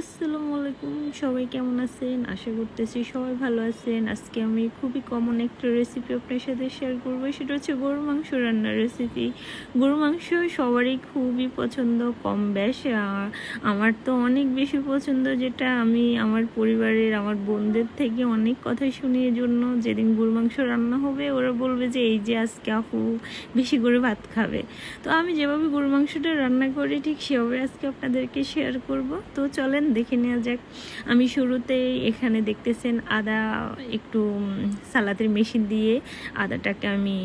আসসালামু আলাইকুম সবাই কেমন আছেন? আশা করতেছি সবাই ভালো আছেন। আজকে আমি খুবই কমন একটা রেসিপি আপনার সাথে শেয়ার করব। সেটা হচ্ছে গরু মাংস রান্নার রেসিপি গরু মাংস সবারই খুবই পছন্দ, কম বেশ। আমার তো অনেক বেশি পছন্দ যেটা আমি আমার পরিবারের, আমার বোনদের থেকে অনেক কথা শুনি জন্য যেদিন গরু মাংস রান্না হবে ওরা বলবে যে, এই যে আজকে আপু বেশি করে ভাত খাবে। তো আমি যেভাবে গরু মাংসটা রান্না করি ঠিক সেভাবে আজকে আপনাদেরকে শেয়ার করব। তো চলেন দেখে নেওয়া যাক। আমি শুরুতেই এখানে দেখতেছেন আদা একটু সালাদের মেশিন দিয়ে আদাটাকে আমি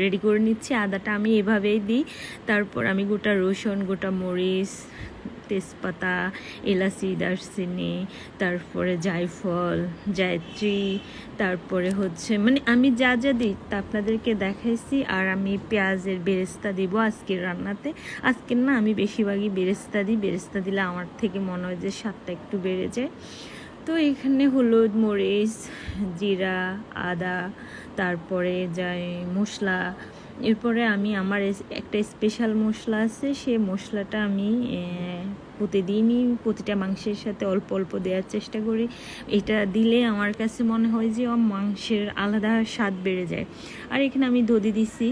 রেডি করে নিচ্ছি। আদাটা আমি এভাবেই দিই। তারপর আমি গোটা রসুন, গোটা মরিচ তেজপাতা, এলাচি, দারচিনি, তারপরে জায়ফল, জায়ত্রী, তারপরে হচ্ছে মানে আমি যা যা দিই তা আপনাদেরকে দেখাইছি আর আমি পেঁয়াজের বেরেস্তা দিব আজকের রান্নাতে। আজকের না আমি বেশিরভাগই বেরেস্তা দিই। বেরেস্তা দিলে আমার থেকে মনে হয় যে স্বাদটা একটু বেড়ে যায়। তো এখানে হলুদ, মরিচ, জিরা, আদা, তারপরে যাই মশলা এরপরে আমি আমার একটা স্পেশাল মশলা আছে সে মশলাটা আমি প্রতিদিনই প্রতিটা মাংসের সাথে অল্প অল্প দেওয়ার চেষ্টা করি। এটা দিলে আমার কাছে মনে হয় যে মাংসের আলাদা স্বাদ বেড়ে যায়। আর এখানে আমি দধি দিছি।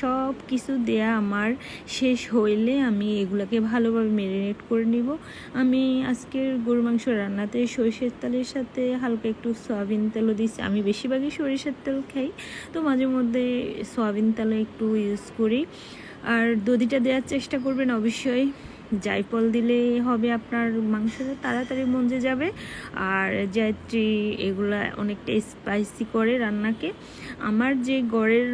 সব কিছু দেয়া আমার শেষ হইলে আমি এগুলোকে ভালোভাবে ম্যারিনেট করে নিব। আমি আজকের গরু মাংস রান্নাতে সরিষার তেলের সাথে হালকা একটু সয়াবিন তেলও দিচ্ছি আমি বেশিরভাগই সরিষার তেল খাই। তো মাঝে মধ্যে সয়াবিন তেলও একটু ইউজ করি। আর দধিটা দেওয়ার চেষ্টা করবেন অবশ্যই। জায়ফল দিলে হবে আপনার মাংসটা তাড়াতাড়ি মঞ্জে যাবে। আর জায়ত্রী এগুলা অনেকটা স্পাইসি করে রান্নাকে। আমার যে গড়ের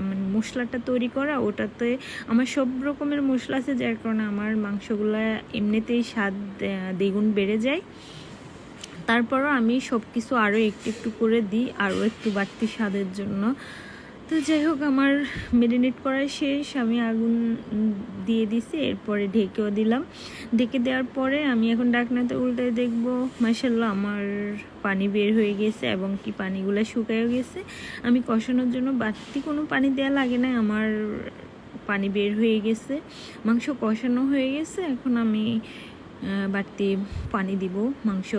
মানে মশলাটা তৈরি করা, ওটাতে আমার সব রকমের মশলা আছে, যার কারণে আমার মাংসগুলো এমনিতেই স্বাদ দ্বিগুণ বেড়ে যায়। তারপরও আমি সব কিছু আরও একটু একটু করে দিই আরও একটু বাড়তি স্বাদের জন্য। তো যাই হোক, আমার মেরিনেট করা শেষ। আমি আগুন দিয়ে দিছি, এরপরে ঢেকেও দিলাম। ঢেকে দেওয়ার পরে আমি এখন ডাকনাতে উল্টে দেখব মাসাল্লাহ আমার পানি বের হয়ে গেছে এবং কি পানিগুলো শুকায়ও গেছে। আমি কষানোর জন্য বাড়তি কোনো পানি দেওয়া লাগে না আমার পানি বের হয়ে গেছে। মাংস কষানো হয়ে গেছে, এখন আমি বাড়তি পানি দিব মাংস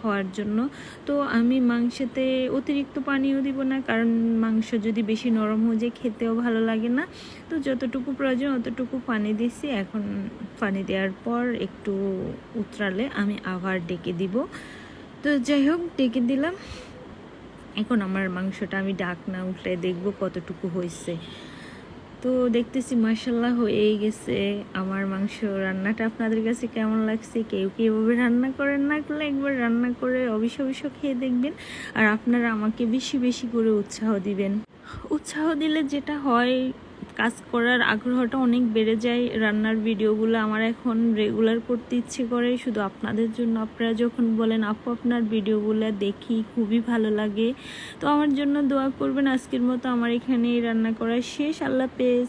হওয়ার জন্য। তো আমি মাংসতে অতিরিক্ত পানিও দিব না, কারণ মাংস যদি বেশি নরম হয়ে যায় খেতেও ভালো লাগে না। তো যতটুকু প্রয়োজন অতটুকু পানি দিছি। এখন পানি দেওয়ার পর একটু উতরালে আমি আবার ডেকে দিব। তো যাই হোক, ডেকে দিলাম। এখন আমার মাংসটা আমি ডাক না উঠলে দেখব কতটুকু হয়েছে। তো দেখতেছি মার্শাল্লাহ হয়েই গেছে। আমার মাংস রান্নাটা আপনাদের কাছে কেমন লাগছে? কেউ কি এভাবে রান্না করেন না? করলে একবার রান্না করে অবশ্য অবশ্য খেয়ে দেখবেন। আর আপনারা আমাকে বেশি বেশি করে উৎসাহ দিবেন। উৎসাহ দিলে যেটা হয় কাজ করার আগ্রহটা অনেক বেড়ে যায়। রান্নার ভিডিওগুলো আমার এখন রেগুলার করতে ইচ্ছে করে। শুধু আপনাদের জন্য আপনারা যখন বলেন, আপু, আপনার ভিডিওগুলো দেখি, খুবই ভালো লাগে। তো আমার জন্য দোয়া করবেন। আজকের মতো আমার এখানে রান্না করা শেষ। আল্লাহ পেজ